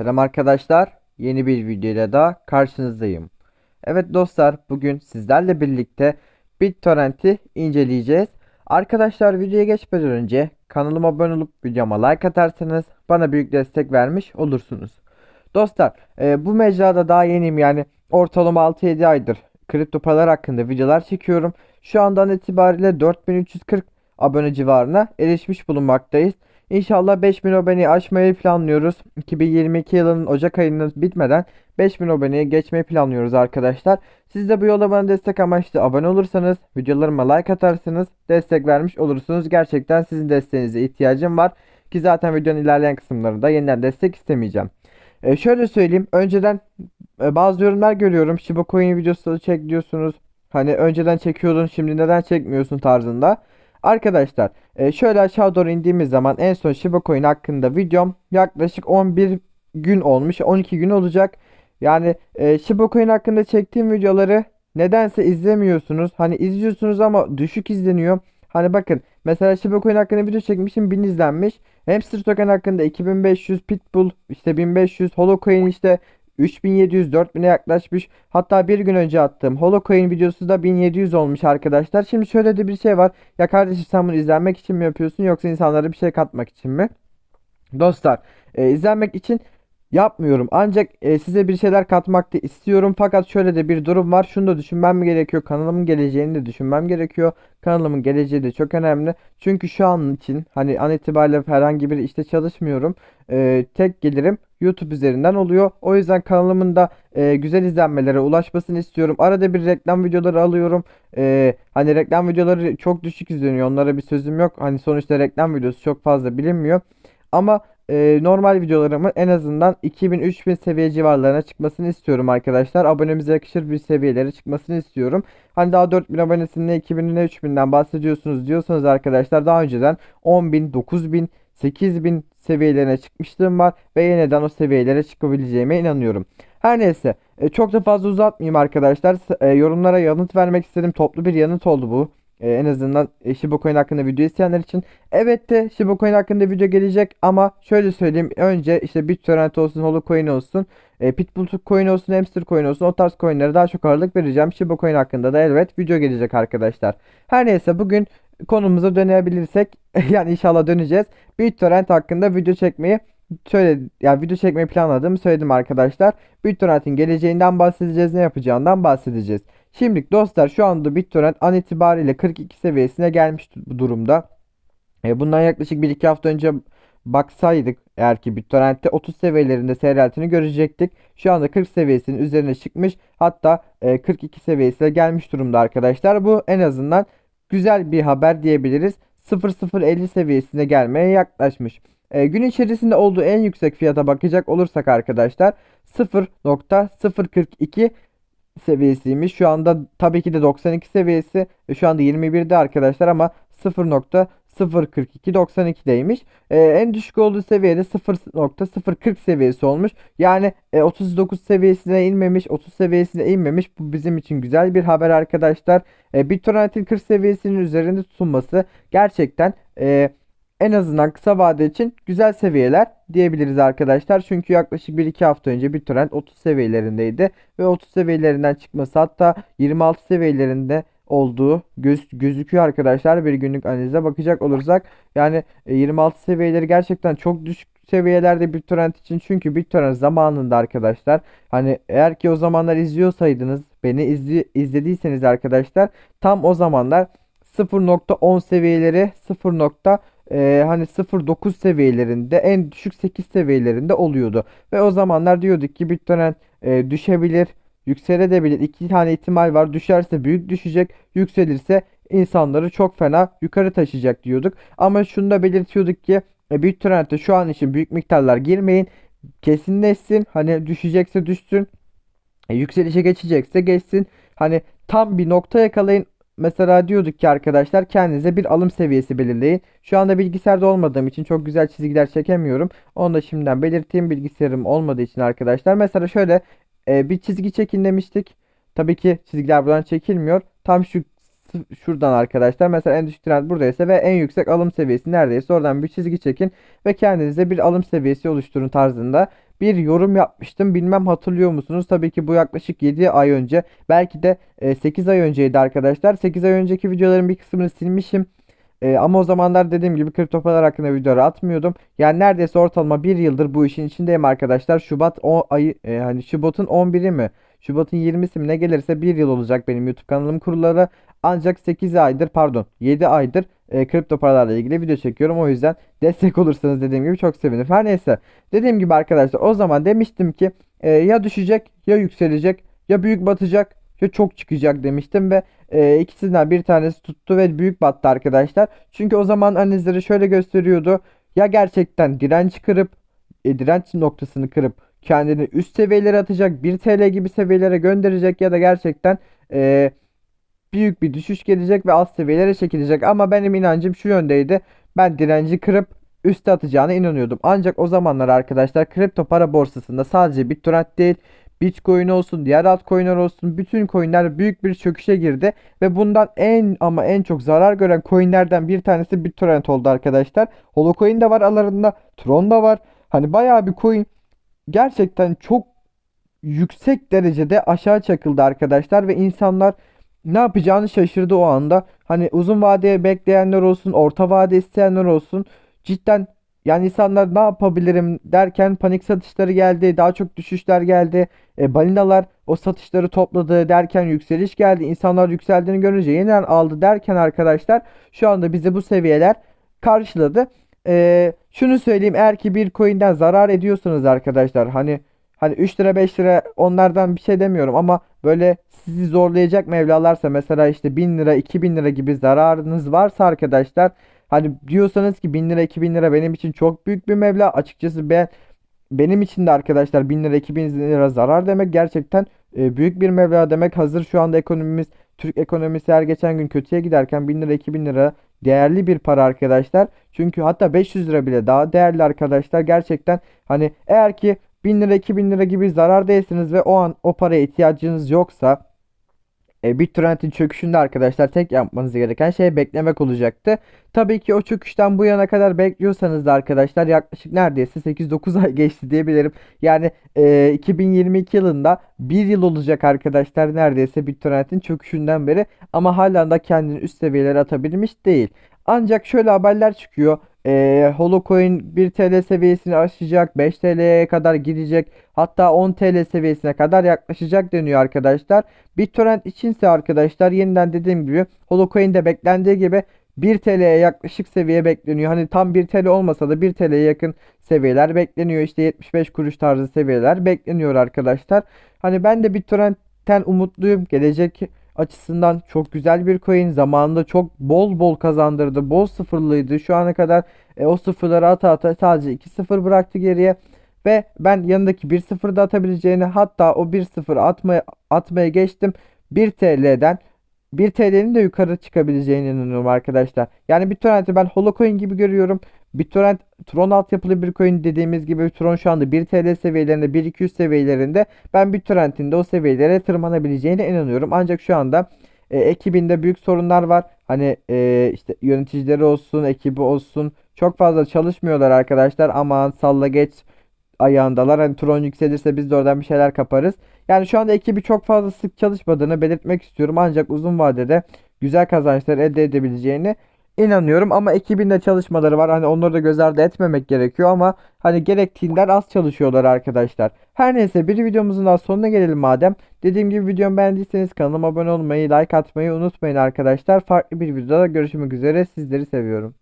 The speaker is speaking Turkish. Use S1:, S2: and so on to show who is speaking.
S1: Selam arkadaşlar. Yeni bir videoyla da karşınızdayım. Evet dostlar, bugün sizlerle birlikte BitTorrent'i inceleyeceğiz. Arkadaşlar videoya geçmeden önce kanalıma abone olup videoma like atarsanız bana büyük destek vermiş olursunuz. Dostlar, e, bu mecrada daha yeniyim yani ortalama 6-7 aydır kripto paralar hakkında videolar çekiyorum. Şu andan itibariyle 4340 abone civarına erişmiş bulunmaktayız. İnşallah 5000 aboneyi aşmayı planlıyoruz. 2022 yılının Ocak ayının bitmeden 5000 aboneye geçmeyi planlıyoruz arkadaşlar. Siz de bu yola bana destek amaçlı abone olursanız, videolarıma like atarsanız destek vermiş olursunuz. Gerçekten sizin desteğinize ihtiyacım var. Ki zaten videonun ilerleyen kısımlarında yeniden destek istemeyeceğim. E, şöyle söyleyeyim. Önceden e, bazı yorumlar görüyorum. Shiba Coin videosu çek diyorsunuz. Hani önceden çekiyordun şimdi neden çekmiyorsun tarzında. Arkadaşlar e, şöyle aşağı doğru indiğimiz zaman en son Shiba Coin hakkında videom yaklaşık 11 gün olmuş. 12 gün olacak. Yani e, Shiba Coin hakkında çektiğim videoları nedense izlemiyorsunuz. Hani izliyorsunuz ama düşük izleniyor. Hani bakın mesela Shiba Coin hakkında video çekmişim 1000 izlenmiş. Hamster token hakkında 2500, Pitbull işte 1500, Holocoin işte 3700 4000'e yaklaşmış. Hatta bir gün önce attığım Holocoin videosu da 1700 olmuş arkadaşlar. Şimdi şöyle de bir şey var. Ya kardeşim sen bunu izlenmek için mi yapıyorsun yoksa insanlara bir şey katmak için mi? Dostlar, e, izlenmek için yapmıyorum. Ancak e, size bir şeyler katmak da istiyorum. Fakat şöyle de bir durum var. Şunu da düşünmem gerekiyor. Kanalımın geleceğini de düşünmem gerekiyor. Kanalımın geleceği de çok önemli. Çünkü şu an için hani an itibariyle herhangi bir işte çalışmıyorum. E, tek gelirim YouTube üzerinden oluyor. O yüzden kanalımın da e, güzel izlenmelere ulaşmasını istiyorum. Arada bir reklam videoları alıyorum. E, hani reklam videoları çok düşük izleniyor. Onlara bir sözüm yok. Hani sonuçta reklam videosu çok fazla bilinmiyor. Ama e, normal videolarımın en azından 2000-3000 seviye civarlarına çıkmasını istiyorum arkadaşlar. Abonemize yakışır bir seviyelere çıkmasını istiyorum. Hani daha 4000 abonesinin ne 2000'in ne 3000'den bahsediyorsunuz diyorsanız arkadaşlar daha önceden 10.000, 9.000, 8000 seviyelerine çıkmışlığım var ve yeniden o seviyelere çıkabileceğime inanıyorum. Her neyse e, çok da fazla uzatmayayım arkadaşlar. E, yorumlara yanıt vermek istedim. Toplu bir yanıt oldu bu. E, en azından e, Shiba Coin hakkında video isteyenler için. Evet de Shiba Coin hakkında video gelecek ama şöyle söyleyeyim. Önce işte BitTorrent olsun, Holocoin olsun, e, Pitbull Coin olsun, Hamster Coin olsun o tarz coinlere daha çok ağırlık vereceğim. Shiba Coin hakkında da elbet video gelecek arkadaşlar. Her neyse bugün konumuza dönebilirsek yani inşallah döneceğiz. BitTorrent hakkında video çekmeyi şöyle yani video çekmeyi planladığımı söyledim arkadaşlar. BitTorrent'in geleceğinden bahsedeceğiz, ne yapacağından bahsedeceğiz. Şimdi dostlar şu anda BitTorrent an itibariyle 42 seviyesine gelmiş du- durumda. E, bundan yaklaşık 1-2 hafta önce baksaydık eğer ki BitTorrent'te 30 seviyelerinde seyreltini görecektik. Şu anda 40 seviyesinin üzerine çıkmış. Hatta e, 42 seviyesine gelmiş durumda arkadaşlar. Bu en azından güzel bir haber diyebiliriz. 0050 seviyesine gelmeye yaklaşmış. E, gün içerisinde olduğu en yüksek fiyata bakacak olursak arkadaşlar 0.042 seviyesiymiş. Şu anda tabii ki de 92 seviyesi. E, Şu anda 21'de arkadaşlar ama 0.042.92'deymiş. Ee, en düşük olduğu seviyede 0.040 seviyesi olmuş. Yani e, 39 seviyesine inmemiş, 30 seviyesine inmemiş. Bu bizim için güzel bir haber arkadaşlar. E, BitTorrent'in 40 seviyesinin üzerinde tutulması gerçekten e, en azından kısa vade için güzel seviyeler diyebiliriz arkadaşlar. Çünkü yaklaşık 1-2 hafta önce BitTorrent 30 seviyelerindeydi ve 30 seviyelerinden çıkması hatta 26 seviyelerinde olduğu göz, gözüküyor arkadaşlar. Bir günlük analize bakacak olursak yani e, 26 seviyeleri gerçekten çok düşük seviyelerde BitTorrent için. Çünkü BitTorrent zamanında arkadaşlar hani eğer ki o zamanlar izliyorsaydınız beni izli, izlediyseniz arkadaşlar tam o zamanlar 0.10 seviyeleri 0. e, hani 0.9 seviyelerinde en düşük 8 seviyelerinde oluyordu. Ve o zamanlar diyorduk ki BitTorrent e, düşebilir yükselebilir. İki tane ihtimal var. Düşerse büyük düşecek. Yükselirse insanları çok fena yukarı taşıyacak diyorduk. Ama şunu da belirtiyorduk ki e, BitTorrent'e şu an için büyük miktarlar girmeyin. Kesinleşsin. Hani düşecekse düşsün. E, yükselişe geçecekse geçsin. Hani tam bir nokta yakalayın. Mesela diyorduk ki arkadaşlar kendinize bir alım seviyesi belirleyin. Şu anda bilgisayarda olmadığım için çok güzel çizgiler çekemiyorum. Onu da şimdiden belirteyim bilgisayarım olmadığı için arkadaşlar. Mesela şöyle e, bir çizgi çekin demiştik. Tabii ki çizgiler buradan çekilmiyor. Tam şu şuradan arkadaşlar mesela en düşük trend buradaysa ve en yüksek alım seviyesi neredeyse oradan bir çizgi çekin ve kendinize bir alım seviyesi oluşturun tarzında bir yorum yapmıştım. Bilmem hatırlıyor musunuz? Tabii ki bu yaklaşık 7 ay önce belki de e, 8 ay önceydi arkadaşlar. 8 ay önceki videoların bir kısmını silmişim. E, ama o zamanlar dediğim gibi kripto paralar hakkında videolar atmıyordum. Yani neredeyse ortalama bir yıldır bu işin içindeyim arkadaşlar. Şubat o ayı e, hani Şubat'ın 11'i mi? Şubat'ın 20'si mi ne gelirse bir yıl olacak benim YouTube kanalım kurulalı. Ancak 8 aydır pardon 7 aydır e, kripto paralarla ilgili video çekiyorum. O yüzden destek olursanız dediğim gibi çok sevinirim. Her neyse dediğim gibi arkadaşlar o zaman demiştim ki e, ya düşecek ya yükselecek ya büyük batacak ya çok çıkacak demiştim ve e, ikisinden bir tanesi tuttu ve büyük battı arkadaşlar. Çünkü o zaman analizleri şöyle gösteriyordu. Ya gerçekten direnç kırıp e, direnç noktasını kırıp kendini üst seviyelere atacak 1 TL gibi seviyelere gönderecek ya da gerçekten e, büyük bir düşüş gelecek ve alt seviyelere çekilecek. Ama benim inancım şu yöndeydi. Ben direnci kırıp üste atacağına inanıyordum. Ancak o zamanlar arkadaşlar kripto para borsasında sadece BitTorrent değil Bitcoin olsun, diğer altcoin'ler olsun bütün coin'ler büyük bir çöküşe girdi ve bundan en ama en çok zarar gören coin'lerden bir tanesi BitTorrent oldu arkadaşlar. Holocoin de var aralarında, Tron da var. Hani bayağı bir coin gerçekten çok yüksek derecede aşağı çakıldı arkadaşlar ve insanlar ne yapacağını şaşırdı o anda. Hani uzun vadeye bekleyenler olsun, orta vade isteyenler olsun. Cidden yani insanlar ne yapabilirim derken panik satışları geldi, daha çok düşüşler geldi. E, balinalar o satışları topladı derken yükseliş geldi. İnsanlar yükseldiğini görünce yeniden aldı derken arkadaşlar şu anda bizi bu seviyeler karşıladı. E, şunu söyleyeyim eğer ki bir coin'den zarar ediyorsanız arkadaşlar hani Hani 3 lira 5 lira onlardan bir şey demiyorum ama böyle sizi zorlayacak mevlalarsa mesela işte 1000 lira 2000 lira gibi zararınız varsa arkadaşlar hani diyorsanız ki 1000 lira 2000 lira benim için çok büyük bir meblağ. Açıkçası ben benim için de arkadaşlar 1000 lira 2000 lira zarar demek gerçekten e, büyük bir meblağ demek. Hazır şu anda ekonomimiz Türk ekonomisi her geçen gün kötüye giderken 1000 lira 2000 lira değerli bir para arkadaşlar. Çünkü hatta 500 lira bile daha değerli arkadaşlar. Gerçekten hani eğer ki 1000 lira 2000 lira gibi zarardaysanız ve o an o paraya ihtiyacınız yoksa e, BitTorrent'in çöküşünde arkadaşlar tek yapmanız gereken şey beklemek olacaktı. Tabii ki o çöküşten bu yana kadar bekliyorsanız da arkadaşlar yaklaşık neredeyse 8-9 ay geçti diyebilirim. Yani e, 2022 yılında bir yıl olacak arkadaşlar neredeyse BitTorrent'in çöküşünden beri ama hala da kendini üst seviyelere atabilmiş değil. Ancak şöyle haberler çıkıyor. Ee, Holocoin 1 TL seviyesini aşacak, 5 TL'ye kadar gidecek, hatta 10 TL seviyesine kadar yaklaşacak deniyor arkadaşlar. BitTorrent içinse arkadaşlar yeniden dediğim gibi Holocoin'de beklendiği gibi 1 TL'ye yaklaşık seviye bekleniyor. Hani tam 1 TL olmasa da 1 TL'ye yakın seviyeler bekleniyor. İşte 75 kuruş tarzı seviyeler bekleniyor arkadaşlar. Hani ben de BitTorrent'ten umutluyum. Gelecek açısından çok güzel bir coin. Zamanında çok bol bol kazandırdı. Bol sıfırlıydı. Şu ana kadar e, o sıfırları ata ata sadece 2 sıfır bıraktı geriye. Ve ben yanındaki 1 sıfır da atabileceğini hatta o 1 sıfır atmaya, atmaya geçtim. 1 TL'den 1 TL'nin de yukarı çıkabileceğine inanıyorum arkadaşlar. Yani BitTorrent'i ben Holocoin gibi görüyorum. BitTorrent Tron altyapılı bir coin dediğimiz gibi Tron şu anda 1 TL seviyelerinde 1-200 seviyelerinde ben BitTorrent'in de o seviyelere tırmanabileceğine inanıyorum. Ancak şu anda e, ekibinde büyük sorunlar var. Hani e, işte yöneticileri olsun, ekibi olsun çok fazla çalışmıyorlar arkadaşlar. Aman salla geç ayağındalar. Hani Tron yükselirse biz de oradan bir şeyler kaparız. Yani şu anda ekibi çok fazla sık çalışmadığını belirtmek istiyorum. Ancak uzun vadede güzel kazançlar elde edebileceğini inanıyorum. Ama ekibinde çalışmaları var. Hani onları da göz ardı etmemek gerekiyor ama hani gerektiğinden az çalışıyorlar arkadaşlar. Her neyse bir videomuzun daha sonuna gelelim madem. Dediğim gibi videomu beğendiyseniz kanalıma abone olmayı, like atmayı unutmayın arkadaşlar. Farklı bir videoda görüşmek üzere. Sizleri seviyorum.